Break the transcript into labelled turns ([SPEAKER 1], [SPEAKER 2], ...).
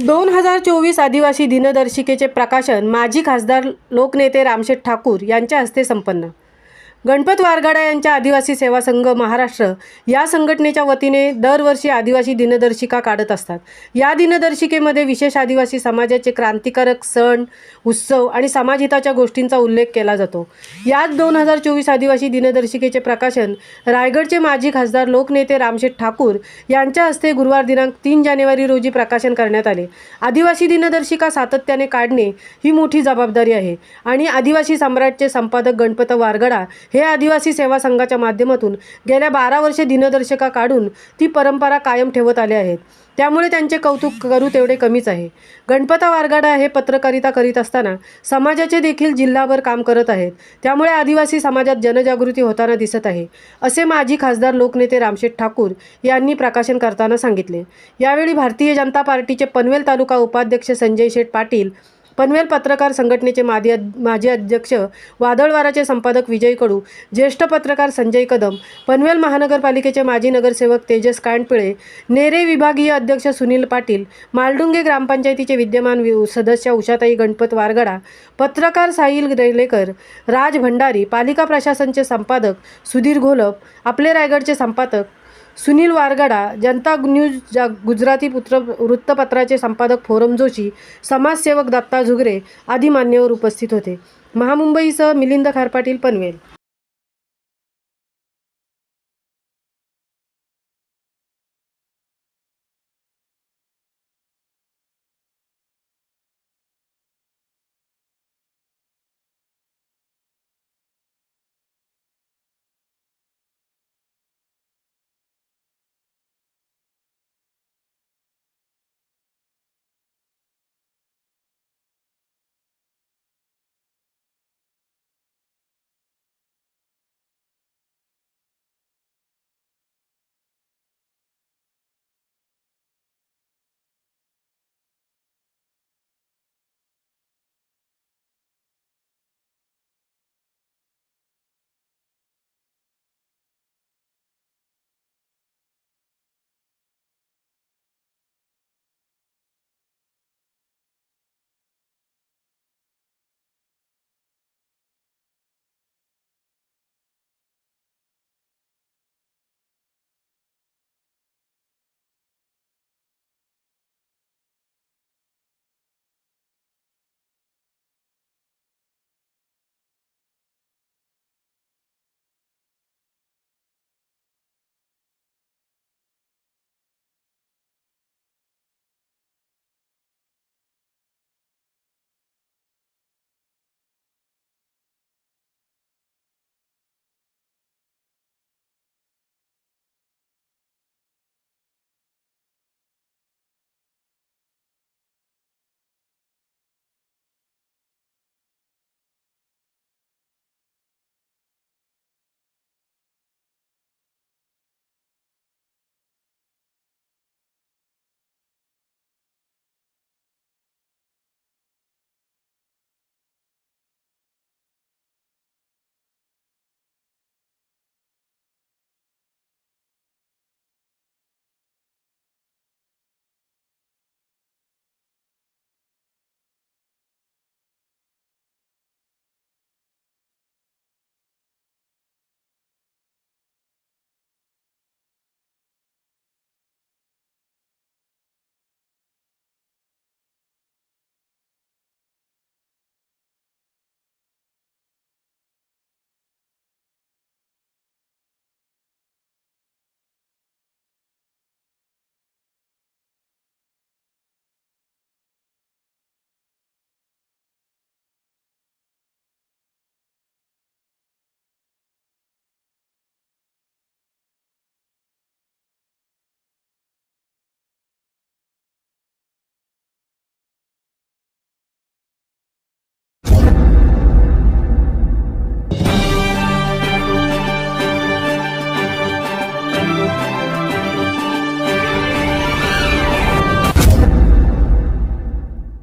[SPEAKER 1] दोन हजार चोवीस आदिवासी दिनदर्शिकेचे प्रकाशन माजी खासदार लोकनेते रामशेठ ठाकूर यांच्या हस्ते संपन्न. गणपत वारगाडा यांच्या आदिवासी सेवा संघ महाराष्ट्र या संघटनेच्या वतीने दरवर्षी आदिवासी दिनदर्शिका काढत असतात. या दिनदर्शिकेमध्ये विशेष आदिवासी समाजाचे क्रांतिकारक सण उत्सव आणि समाजहिताच्या गोष्टींचा उल्लेख केला जातो. याच दोन हजार चोवीस आदिवासी दिनदर्शिकेचे प्रकाशन रायगडचे माजी खासदार लोकनेते रामशेठ ठाकूर यांच्या हस्ते गुरुवार दिनांक तीन जानेवारी रोजी प्रकाशन करण्यात आले. आदिवासी दिनदर्शिका सातत्याने काढणे ही मोठी जबाबदारी आहे आणि आदिवासी सम्राटचे संपादक गणपत वारगडा हे आदिवासी सेवा संघाच्या माध्यमातून गेल्या बारा वर्षे दिनदर्शिका काढून ती परंपरा कायम ठेवत आले आहेत. त्यामुळे त्यांचे कौतुक करू तेवढे कमीच आहे. गणपता वारगाडा हे पत्रकारिता करीत असताना समाजाचे देखील जिल्हाभर काम करत आहेत. त्यामुळे आदिवासी समाजात जनजागृती होताना दिसत आहे असे माजी खासदार लोकनेते रामशेठ ठाकूर यांनी प्रकाशन करताना सांगितले. यावेळी भारतीय जनता पार्टीचे पनवेल तालुका उपाध्यक्ष संजय शेठ पाटील पनवेल पत्रकार संघटनेचे माजी माजी अध्यक्ष वादळवाराचे संपादक विजय कडू ज्येष्ठ पत्रकार संजय कदम पनवेल महानगरपालिकेचे माजी नगरसेवक तेजस कांडपिळे नेरे विभागीय अध्यक्ष सुनील पाटील मालडुंगे ग्रामपंचायतीचे विद्यमान वि- सदस्य उषाताई गणपत वारगडा पत्रकार साहिल रेलेकर राज भंडारी पालिका प्रशासनचे संपादक सुधीर घोलप आपले रायगडचे संपादक सुनील वारगडा जनता न्यूज जा गुजराती पुत्र वृत्तपत्राचे संपादक फोरम जोशी समाजसेवक दत्ता झुगरे आदी मान्यवर उपस्थित होते. महामुंबईसह मिलिंद खारपाटील पनवेल.